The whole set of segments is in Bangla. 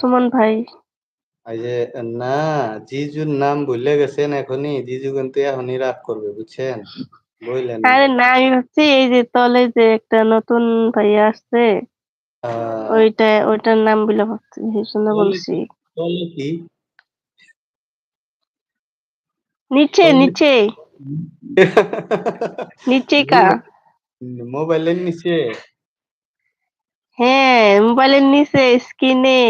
সুমন ভাই। এই যে না জিজুর নাম ভুলে গেছেন এখনই। জিজু কিন্তু এখনই রাগ করবে বুঝছেন? বললেন আরে না আমি ভাবছি এই যে তলে যে একটা নতুন ভাইয়া আসছে ওইটা ওইটার নাম বলে ভাবছি সেই জন্য বলছি। তলে কি? নিচে নিচে নিচে। কা মোবাইলের নিচে? হ্যাঁ মোবাইলের নিচে স্ক্রিনে।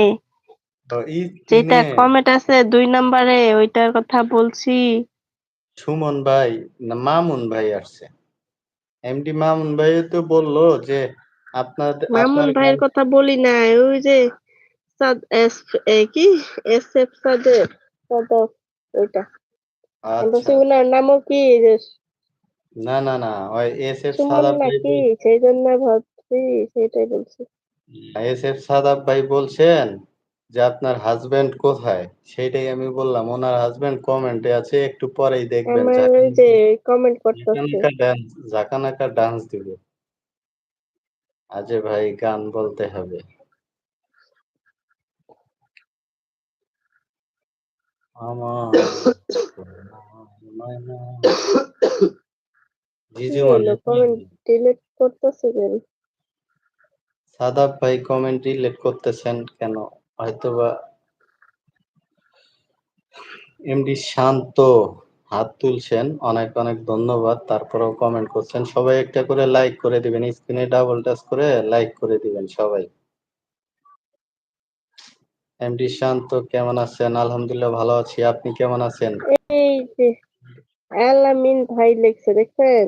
যেটা কমেন্ট আছে দুই নম্বরে ওইটার কথা বলছি। সুমন ভাই না মামুন ভাই আসছে। এমডি মামুন ভাই তো বলল যে আপনার মামুন ভাইয়ের কথা বলি না ওই যে সাদ এস এ কি? এস এফ সাদের সাদক ওইটা। আচ্ছা। ওনার নামও কি? না না না ওই এস এফ সুমন সাদাব ভাই নাকি সেই জন্য ভাবছি সেটাই বলছি। এস এফ সাদাব ভাই বলছেন যে আপনার হাজবেন্ড কোথায়? সেটাই আমি বললাম ওনার হাজবেন্ড কমেন্টে আছে একটু পরেই দেখবেন। আমার যে কমেন্ট করতেছে। ঝাঁকানাকা ডান্স দিবে। আজে ভাই গান বলতে হবে। আমার জিজু কমেন্ট ডিলিট করতেছে কেন? সাদাব ভাই কমেন্ট ডিলিট করতেছেন কেন? হয়তোবা এমডি শান্ত হাত তুলছেন। অনেক অনেক ধন্যবাদ। তারপরেও কমেন্ট করছেন। সবাই একটা করে লাইক করে দিবেন। স্ক্রিনে ডাবল টাচ করে লাইক করে দিবেন সবাই। এমডি শান্ত কেমন আছেন? আলহামদুলিল্লাহ ভালো আছি। আপনি কেমন আছেন? এই যে আলামিন ভাই লিখছে দেখছেন?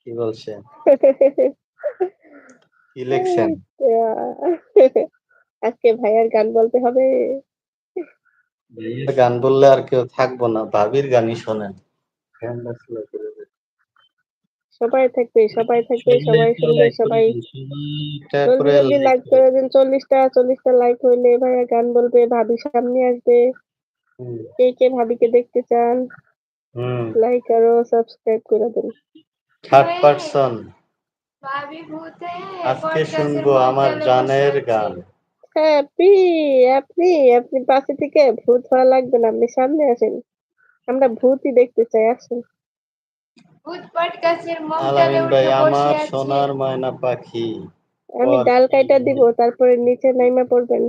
কি বলছেন? কি লিখছেন? আজকে ভাইয়ার গান বলতে হবে। গান বললে আর কেউ থাকব না ভাবির গানই শোনেন। সবাই থাকবে সবাই থাকবে সবাই শুনবে সবাই। জলদি জলদি লাইক করে দিন। চল্লিশটা চল্লিশটা লাইক হইলে ভাইয়া গান বলবে ভাবি সামনে আসবে। কে কে ভাবিকে দেখতে চান লাইক আরও সাবস্ক্রাইব করে দিন। থার্ড পারসন আজকে শুনব আমার জানের গান। হ্যাপি আপনি আপনি পাশে থেকে ভূত হওয়া লাগবে না আপনি সামনে আসেন। আমরা ভূতই দেখতে চাই আসেন। ভাই আমার সোনার ময়না পাখি। আমি ডাল কাইটা দিব তারপরে নিচে নাইমা পড়বেন।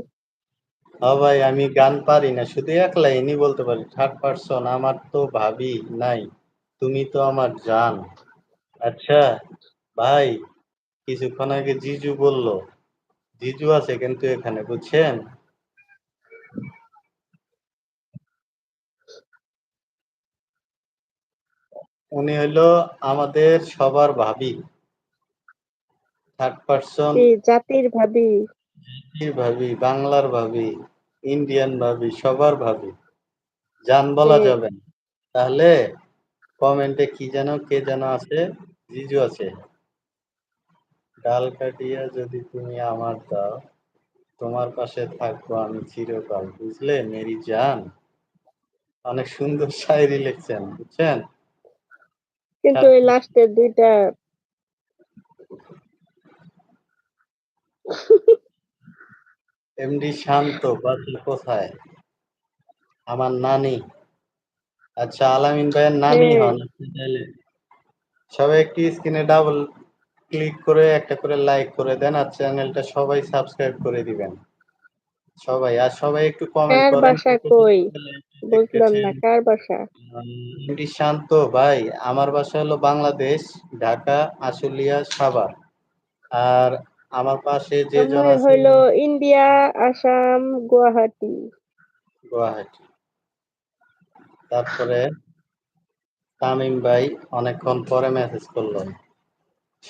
হ্যাঁ ভাই আমি গান পারি না শুধু এক লাইনই বলতে পারি থার্ড পারসন আমার তো ভাবি নাই তুমি তো আমার জান। আচ্ছা ভাই কিছুক্ষণ আগে জিজু বলল জিজু আছে কিন্তু এখানে বুঝছেন? উনি হইল আমাদের সবার ভাবি। থার্ড পারসন জাতির ভাবি। জাতির ভাবি বাংলার ভাবি ইন্ডিয়ান ভাবি সবার ভাবি। জান বলা যাবে তাহলে কমেন্টে কি যেন কে যেন আছে? জিজু আছে। ডাল কাটিয়া যদি তুমি আমার দাও তোমার পাশে থাকব আমি চিরকাল বুঝলে? মেরি জান। অনেক সুন্দর শায়রি লিখছেন বুঝছেন? কিন্তু ওই লাস্টের দুইটা এমডি শান্ত বাসি কোথায়? আমার নানি। আচ্ছা আলামিন ভাইয়ের নানি হন। সবাই একটি স্ক্রিনে ডাবল ক্লিক করে একটা করে লাইক করে দেন আর চ্যানেলটা সবাই সাবস্ক্রাইব করে দিবেন। সবাই আর সবাই একটু কমেন্ট করেন বাসা কই? বুঝলাম না কার বাসা? এমডি শান্ত ভাই আমার বাসা হলো বাংলাদেশ ঢাকা আশুলিয়া সাভার। আর আমার পাশে যে জন আছে হইল ইন্ডিয়া আসাম গুয়াহাটি। গুয়াহাটি। তারপরে তামিম ভাই অনেকক্ষণ পরে মেসেজ করল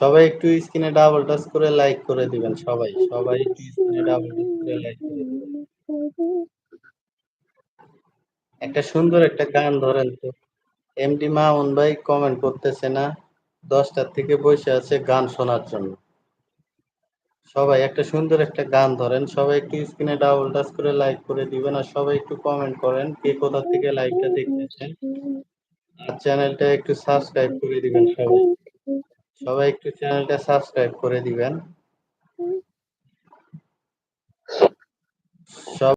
সবাই একটু স্ক্রিনে ডাবল টাচ করে লাইক করে দিবেন সবাই। সবাই একটু স্ক্রিনে ডাবল টাচ করে লাইক করে দিবেন। একটা সুন্দর একটা গান ধরেন তো। এমডি মামুন ভাই কমেন্ট করতেছে না, দশটার থেকে বসে আছে গান শোনার জন্য। সবাই একটা সুন্দর একটা গান ধরেন, সবাই একটু স্ক্রিনে ডাবল টাচ করে লাইক করে দিবেন আর সবাই একটু কমেন্ট করেন কে কোথা থেকে লাইকটা দেখতেছেন। আর চ্যানেলটা একটু সাবস্ক্রাইব করে দিবেন সবাই। সবাই একটু চ্যানেলটা সাবস্ক্রাইব করে দিবেন। সব